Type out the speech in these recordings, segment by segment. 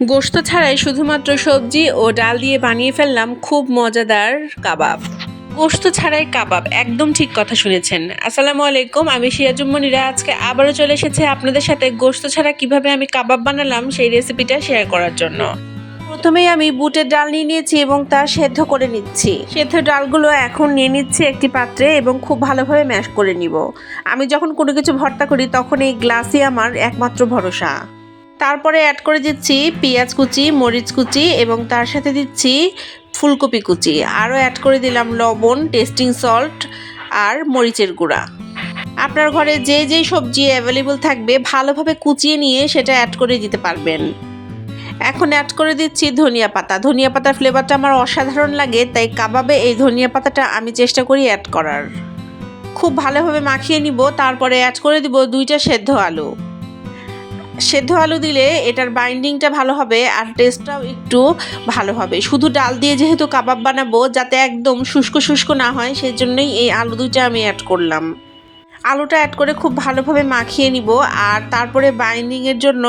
গোশত ছাড়াই শুধুমাত্র সবজি ও ডাল দিয়ে বানিয়ে ফেললাম খুব মজাদার কাবাব। গোশত ছাড়াই কাবাব, একদম ঠিক কথা শুনেছেন। আসসালামু আলাইকুম, আমি সিরাজুম্মনিরা আজকে আবারও চলে এসেছে আপনাদের সাথে গোস্ত ছাড়া কীভাবে আমি কাবাব বানালাম সেই রেসিপিটা শেয়ার করার জন্য। প্রথমেই আমি বুটের ডাল নিয়ে নিয়েছি এবং তা সেদ্ধ করে নিচ্ছি। সেদ্ধ ডালগুলো এখন নিয়ে নিচ্ছি একটি পাত্রে এবং খুব ভালোভাবে ম্যাশ করে নিব। আমি যখন কোনো কিছু ভর্তা করি তখন এই গ্লাসই আমার একমাত্র ভরসা। তারপরে অ্যাড করে দিচ্ছি পেঁয়াজ কুচি, মরিচ কুচি এবং তার সাথে দিচ্ছি ফুলকপি কুচি। আরও অ্যাড করে দিলাম লবণ টেস্টিং সল্ট আর মরিচের গুঁড়া। আপনার ঘরে যে যেই সবজি অ্যাভেলেবল থাকবে, ভালোভাবে কুচিয়ে নিয়ে সেটা অ্যাড করে দিতে পারবেন। এখন অ্যাড করে দিচ্ছি ধনিয়া পাতা। ধনিয়া পাতার ফ্লেভারটা আমার অসাধারণ লাগে, তাই কাবাবে এই ধনিয়া পাতাটা আমি চেষ্টা করি অ্যাড করার। খুব ভালোভাবে মাখিয়ে নিব, তারপরে অ্যাড করে দিব দুইটা সেদ্ধ আলু। সেদ্ধ আলু দিলে এটার বাইন্ডিংটা ভালো হবে আর টেস্টটাও একটু ভালো হবে। শুধু ডাল দিয়ে যেহেতু কাবাব বানাবো, যাতে একদম শুষ্ক শুষ্ক না হয় সেই জন্যই এই আলু দুটা আমি অ্যাড করলাম। আলুটা অ্যাড করে খুব ভালোভাবে মাখিয়ে নিব আর তারপরে বাইন্ডিংয়ের জন্য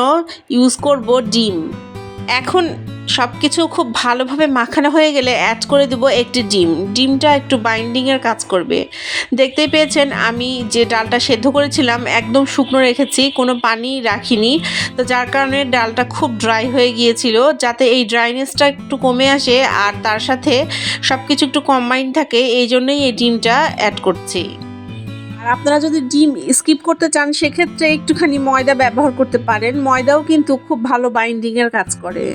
ইউজ করব ডিম। এখন সব কিছু খুব ভালোভাবে মাখানো হয়ে গেলে অ্যাড করে দেব একটি ডিম। ডিমটা একটু বাইন্ডিংয়ের কাজ করবে। দেখতেই পেয়েছেন, আমি যে ডালটা সেদ্ধ করেছিলাম একদম শুকনো রেখেছি, কোনো পানি রাখিনি। তো যার কারণে ডালটা খুব ড্রাই হয়ে গিয়েছিল, যাতে এই ড্রাইনেসটা একটু কমে আসে আর তার সাথে সব কিছু একটু কম্বাইন থাকে, এই জন্যই এই ডিমটা অ্যাড করছি। আপনারা যদি ডিম স্কিপ করতে চান, সেক্ষেত্রে একটুখানি ময়দা ব্যবহার করতে পারেন। ময়দাও কিন্তু খুব ভালো বাইন্ডিংয়ের কাজ করে।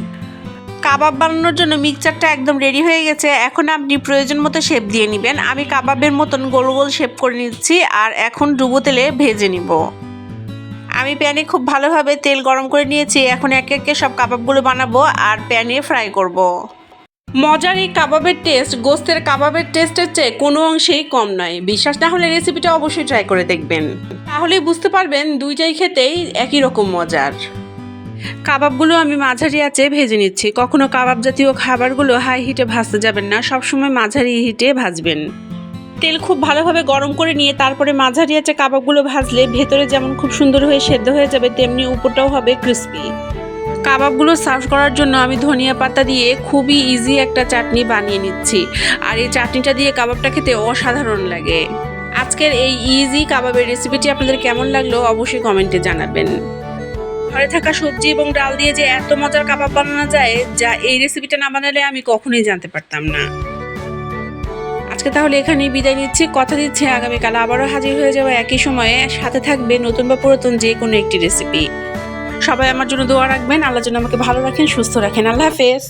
কাবাব বানানোর জন্য মিক্সচারটা একদম রেডি হয়ে গেছে। এখন আপনি প্রয়োজন মতো শেপ দিয়ে নেবেন। আমি কাবাবের মতন গোল গোল শেপ করে নিচ্ছি আর এখন ডুবো তেলে ভেজে নিব। আমি প্যানে খুব ভালোভাবে তেল গরম করে নিয়েছি। এখন একে একে সব কাবাবগুলো বানাবো আর প্যানে ফ্রাই করব। মজার এই কাবাবের টেস্ট গোস্তের কাবাবের টেস্টের চেয়ে কোনো অংশেই কম নয়। বিশ্বাস না হলে রেসিপিটা অবশ্যই ট্রাই করে দেখবেন। তাহলেই বুঝতে পারবেন দুইটাই খেতেই একই রকম মজার। কাবাবগুলো আমি মাঝারি আঁচে ভেজে নিচ্ছি। কখনো কাবাব জাতীয় খাবারগুলো হাই হিটে ভাজতে যাবেন না, সবসময় মাঝারি হিটে ভাজবেন। তেল খুব ভালোভাবে গরম করে নিয়ে তারপরে মাঝারি আঁচে কাবাবগুলো ভাজলে ভেতরে যেমন খুব সুন্দর হয়ে সেদ্ধ হয়ে যাবে, তেমনি উপরটাও হবে ক্রিস্পি কাবাবগুলো সার্ভ করার জন্য আমি ধনিয়া পাতা দিয়ে খুবই ইজি একটা চাটনি বানিয়ে নিচ্ছি। আর এই চাটনিটা দিয়ে কাবাবটা খেতে অসাধারণ লাগে। আজকের এই ইজি কাবাবের রেসিপিটি আপনাদের কেমন লাগল অবশ্যই কমেন্টে জানাবেন। ঘরে থাকা সবজি এবং ডাল দিয়ে যে এত মজার কাবাব বানানো যায়, যা এই রেসিপিটা না বানালে আমি কখনোই জানতে পারতাম না। আজকে তাহলে এখানেই বিদায় নিচ্ছি। কথা দিচ্ছে আগামীকাল আবারও হাজির হয়ে যাওয়া একই সময়ে। সাথে থাকবে নতুন বা পুরাতন যে কোনো একটি রেসিপি সবাই আমার জন্য দোয়া রাখবেন। আল্লাহ যেন আমাকে ভালো রাখেন সুস্থ রাখেন। আল্লাহ হাফেজ।